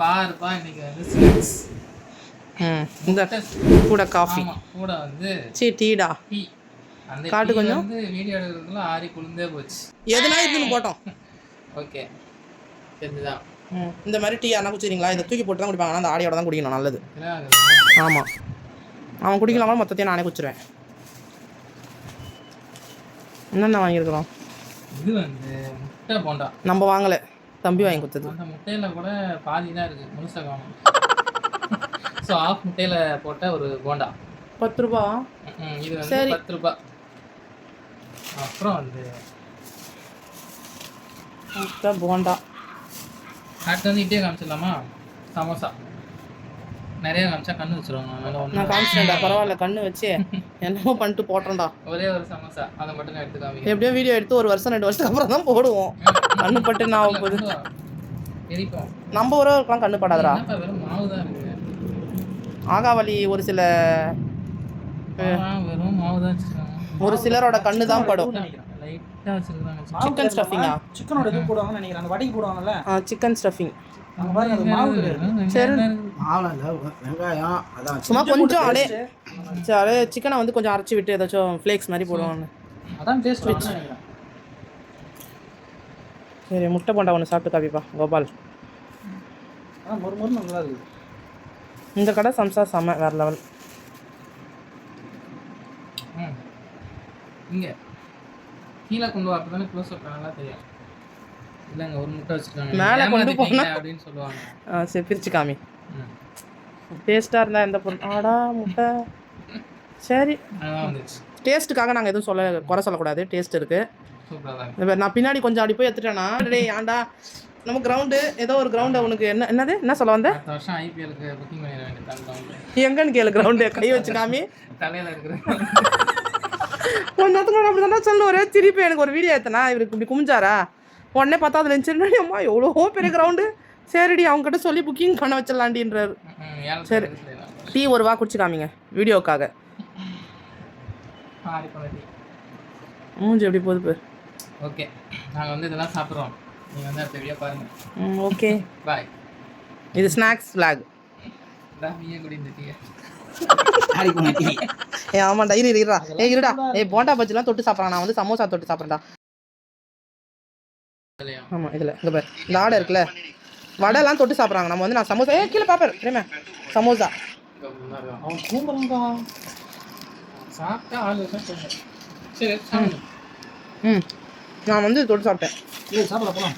பாருப்பா இன்னைக்கு வந்து ம் இந்த கூட காஃபி கூட வந்து சீ டீடா. டீ. அந்த காட்டு கொஞ்சம். வந்து வீடியோ எடுக்கிறதுக்குள்ள ஆறி குளிர்ந்தே போச்சு. எதுனா இதுன்னு போட்டோம். ஓகே. தெரிஞ்சுதான் இந்த மாதிரி டீ யாரா குடிச்சிருங்களா இதை தூக்கி போட்டு தான் குடிப்பாங்க அந்த ஆடியோட தான் குடிக்கணும். நல்லது. ஆமாம் அவன் குடிக்கலாமா மொத்தத்தையும் நானே குடிச்சிருவேன். என்னென்ன வாங்கியிருக்கிறோம்? இது வந்து முட்டை போண்டா. நம்ம வாங்கலை. தம்பி வாங்கி கொடுத்தது. அந்த முட்டையில கூட பாதி தான் இருக்கு முழுசா காணும். ஸோ ஆஃப் முட்டையில போட்ட ஒரு போண்டா. பத்து ரூபா? இது வந்து. பத்து ரூபாய் அப்புறம் வந்து முட்டை போண்டா. அடுத்து வந்து இட்டே காமிச்சிடலாமா? சமோசா. நிறைய காமிச்சா கண்ணு வச்சிருவாங்க நான் காமிச்சிட்டேன்டா பரவாயில்ல கண்ணு வச்சு என்னமோ பண்ணிட்டு போட்டோம்டா ஒரே ஒரு சமோசா அதை மட்டும் எடுத்து காமிக்கிறேன். எப்படியோ வீடியோ எடுத்து ஒரு வருஷம் ரெண்டு வருஷத்துக்கு அப்புறம் தான் போடுவோம் கண்ணு பட்டு நான் போகுது நம்ம உறவுக்கெல்லாம் கண்ணு இருக்கு. ஆகாவலி ஒரு சில ஒரு சிலரோட கண்ணு தான் படும். லைட்டா வச்சிருக்காங்க சிக்கன் ஸ்டஃபிங்கா சிக்கனோட இது போடுவாங்கன்னு நினைக்கிறேன். அந்த வடைக்கு போடுவாங்கல்ல? சிக்கன் ஸ்டஃபிங் அங்க பாருங்க அது மாவு கிடையாது. சரி. வெங்காயம் அதான். சும்மா கொஞ்சம் சரி அப்படியே சிக்கனை வந்து கொஞ்சம் அரைச்சி விட்டு ஏதாச்சும் ஃப்ளேக்ஸ் மாதிரி போடுவாங்க அதான் டேஸ்ட் நினைக்கிறேன். சரி முட்டை போண்டா ஒன்று சாப்பிட்டு காப்பிப்பா. கோபால். நல்லா இருக்குது. இந்த கடை சம்சா செம்ம வேற லெவல். இங்க கீழே கொண்டு வரப்ப தானே க்ளோஸ் அப் நல்லா தெரியும் இல்லைங்க ஒரு முட்டை வச்சிருக்காங்க. மேல கொண்டு ஏமாத்திட்டீங்க போனா- அப்படின்னு சொல்லுவாங்க. சரி பிரிச்சு காமி. டேஸ்ட்டாக இருந்தால் எந்த பொருள் ஆடா முட்டை. சரி. டேஸ்ட்டுக்காக நாங்கள் எதுவும் சொல்ல குறை சொல்லக்கூடாது. டேஸ்ட் இருக்குது நான் பின்னாடி கொஞ்சம் அப்படி போய் எடுத்துட்டேனா? டேய் ஆண்டா நம்ம கிரவுண்டு ஏதோ ஒரு கிரவுண்டு உனக்கு என்ன என்னது? என்ன சொல்ல வந்த? வருஷம் ஐபிஎலுக்கு புக்கிங் பண்ணிட வேண்டியது எங்கன்னு கேளு கிரவுண்டு கை வச்சு காமி. தலையில இருக்கிற. கொஞ்ச நேரத்துக்கு அப்படி தானே சொல்லு ஒரே திருப்பி எனக்கு ஒரு வீடியோ எடுத்தனா இவருக்கு இப்படி குமிஞ்சாரா? உடனே பார்த்தா அதில் இருந்துச்சு அம்மா எவ்வளோ பெரிய கிரவுண்டு சரிடி அவங்ககிட்ட சொல்லி புக்கிங் பண்ண வச்சிடலாண்டின்றாரு சரி. டீ ஒரு வா குடிச்சு காமிங்க வீடியோக்காக மூஞ்சி எப்படி போகுது பாரு. ஓகே. நாங்கள் வந்து இதெல்லாம் சாப்பிட்றோம். நீங்கள் வந்து அடுத்த வீடியோ பாருங்க. ம் ஓகே. பாய் இது ஸ்நாக்ஸ் ஃப்ளாக் நீயே குடி இந்த டீயை. ஏ ஆமாண்டா இரு இரு, இருடா. ஏ இருடா. ஏ போண்டா பஜ்ஜிலாம் தொட்டு சாப்பிட்றான் நான் வந்து சமோசா தொட்டு சாப்பிட்றேன்டா. ஆமாம் இதில் இங்கே பாரு. இந்த ஆடை இருக்குல்ல. வடைலாம் தொட்டு சாப்பிட்றாங்க. நம்ம வந்து நான் சமோசா ஏ கீழே பாப்பேன். பிரேமே சமோசா. சாப்பிட்டா ஆள் சரி ம். நான் வந்து தொட்டு சாப்பிட்டேன். சாப்பிட போகலாம்